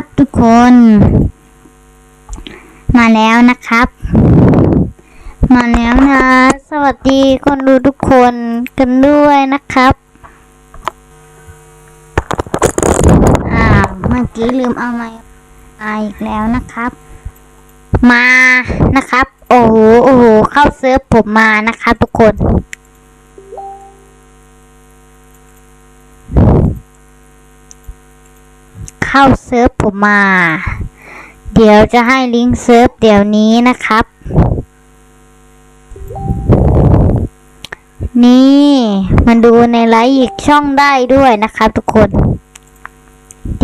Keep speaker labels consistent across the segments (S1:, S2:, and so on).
S1: ับทุกคน มาแล้วนะครับ มาแล้วนะ สวัสดีคนดูทุกคนกันด้วยนะครับอ่าเมื่อกี้ลืมเอาไมค์มาอีกแล้วนะครับ มานะครับ โอ้โหโอ้โหเข้าเซิร์ฟผมมานะครับ ทุกคน เข้าเซิร์ฟผมมา เดี๋ยวจะให้ลิงก์เซิร์ฟเดี๋ยวนี้นะครับ นี่มาดูในไลฟ์อีกช่องได้ด้วยนะครับทุกคน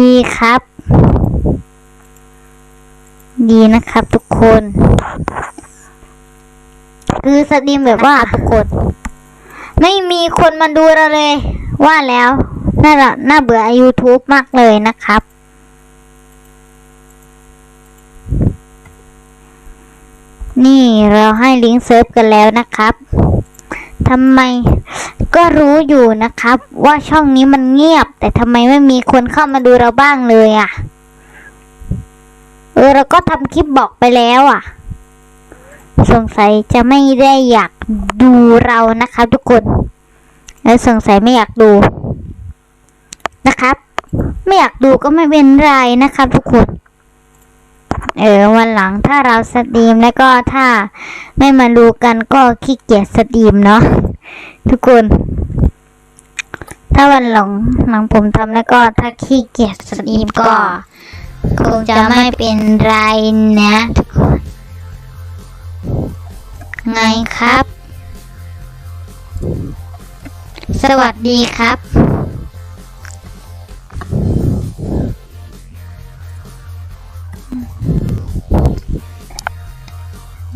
S1: ดีครับ ดีนะครับทุกคน คือสตรีมแบบว่าทุกคนไม่มีคนมาดูเราเลย ว่าแล้วน่าละน่าเบื่อ YouTube มากเลยนะครับ นี่เราให้ลิงก์เซิร์ฟกันแล้วนะครับทำไมก็รู้อยู่นะครับ ว่าช่องนี้มันเงียบ แต่ทำไมไม่มีคนเข้ามาดูเราบ้างเลยอะ่ะ เออเราก็ทำคลิปบอกไปแล้วอะ่ะ สงสัยจะไม่ได้อยากดูเรานะครับ ทุกคนเออสงสัยไม่อยากดูนะครับ ไม่อยากดูก็ไม่เป็นไรนะครับ ทุกคน เออวันหลังถ้าเราสตรีมแล้วก็ถ้าไม่มาดูกันก็ขี้เกียจสตรีมเนาะทุกคน ถ้าวันหลังหลังผมทำแล้วก็ถ้าขี้เกียจสตรีมก็คงจะไม่เป็นไรนะทุกคน ไงครับ สวัสดีครับ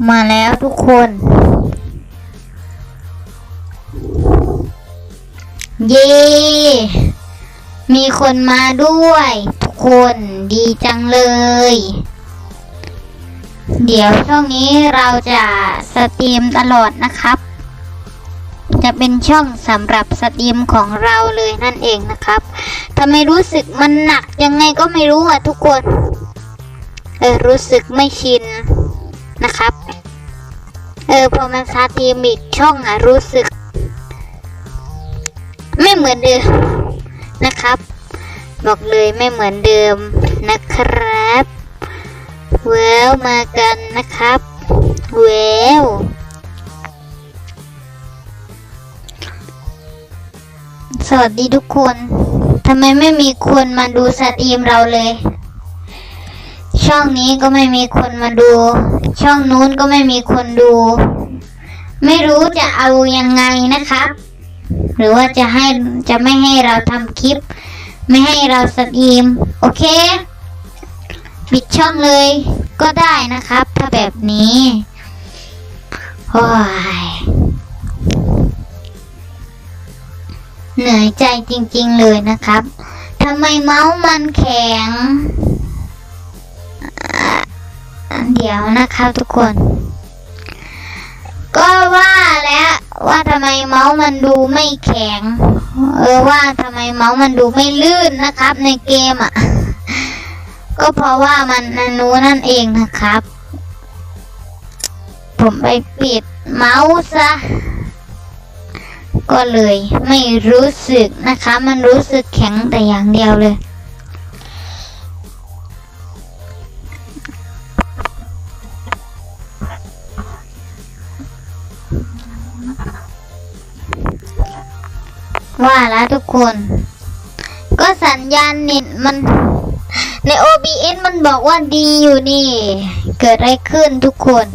S1: มาแล้วทุกคน เย้มีคนมาด้วย ทุกคนดีจังเลย เดี๋ยวช่วงนี้เราจะสตรีมตลอดนะครับ จะเป็นช่องสำหรับสตรีมของเราเลยนั่นเองนะครับทำไมรู้สึกมันหนักยังไงก็ไม่รู้อะทุกคน เออรู้สึกไม่ชินนะครับ เออพอมันสตรีมอีกช่องอะรู้สึก ไม่เหมือนเดิมนะครับ บอกเลยไม่เหมือนเดิมนะครับเวลมากันนะครับเวลสวัสดีทุกคนทำไมไม่มีคนมาดูสตรีมเราเลย ช่องนี้ก็ไม่มีคนมาดู ช่องนู้นก็ไม่มีคนดู ไม่รู้จะเอายังไงนะครับ หรือว่าจะให้จะไม่ให้เราทำคลิป ไม่ให้เราสตรีม โอเคปิดช่องเลยก็ได้นะครับ ถ้าแบบนี้โอ้ยเหนื่อยใจจริงๆเลยนะครับทำไมเมาส์มันแข็ง เดี๋ยวนะครับทุกคน ก็ว่าแล้วว่าทำไมเมาส์มันดูไม่แข็ง เออว่าทำไมเมาส์มันดูไม่ลื่นนะครับ ในเกมอะ ก็เพราะว่ามันนันูนั่นเองนะครับ ผมไปปิดเมาส์ซะก็เลยไม่รู้สึกนะคะ มันรู้สึกแข็งแต่อย่างเดียวเลย ว่าแล้วทุกคน ก็สัญญาณเน็ตมัน ใน OBS มันบอกว่าดีอยู่นี่ เกิดอะไรขึ้นทุกคน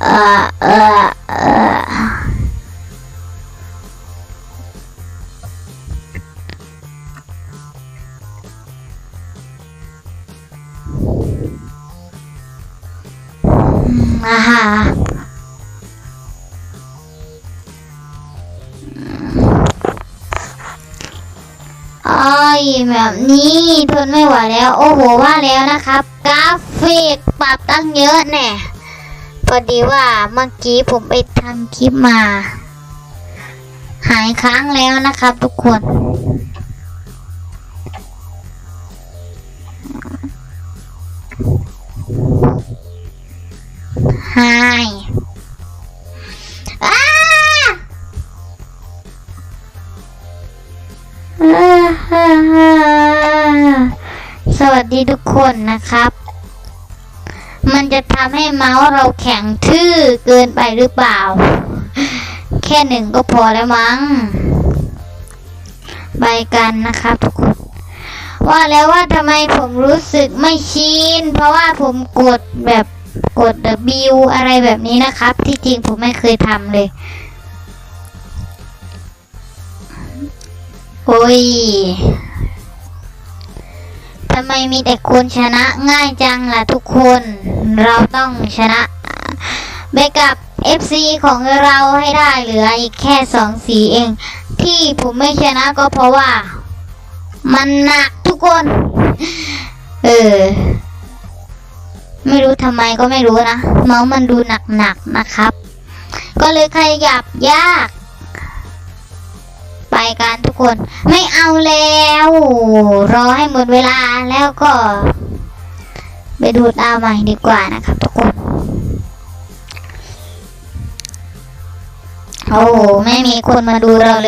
S1: เออเออเอออ่าฮะ แบบนี้ทนไม่ไหวแล้ว โอ้โหว่าแล้วนะครับ กราฟิกปรับตั้งเยอะแน่พอดีว่าเมื่อกี้ผมไปทำคลิปมา หายค้างแล้วนะครับ ทุกคน หาย ดีทุกคนนะครับ มันจะทำให้เมาส์เราแข็งทื่อเกินไปหรือเปล่า แค่หนึ่งก็พอแล้วมั้งไปกันนะครับทุกคน ว่าแล้วว่าทำไมผมรู้สึกไม่ชิน เพราะว่าผมกดแบบกด W อะไรแบบนี้นะครับ ที่จริงผมไม่เคยทำเลย โอ้ย ทำไมมีแต่คนชนะง่ายจังล่ะทุกคน เราต้องชนะไปกับ FC ของเราให้ได้เหลืออีกแค่สองสีเอง ที่ผมไม่ชนะก็เพราะว่า มันหนักทุกคน เออ ไม่รู้ทำไมก็ไม่รู้นะ เมาส์มันดูหนักๆนะครับ ก็เลยขยับยาก กันทุกคน ไม่เอาแล้ว รอให้หมดเวลาแล้วก็ ไปดูดาวใหม่ดีกว่านะครับทุกคน โอ้ไม่มีคนมาดูเราเลย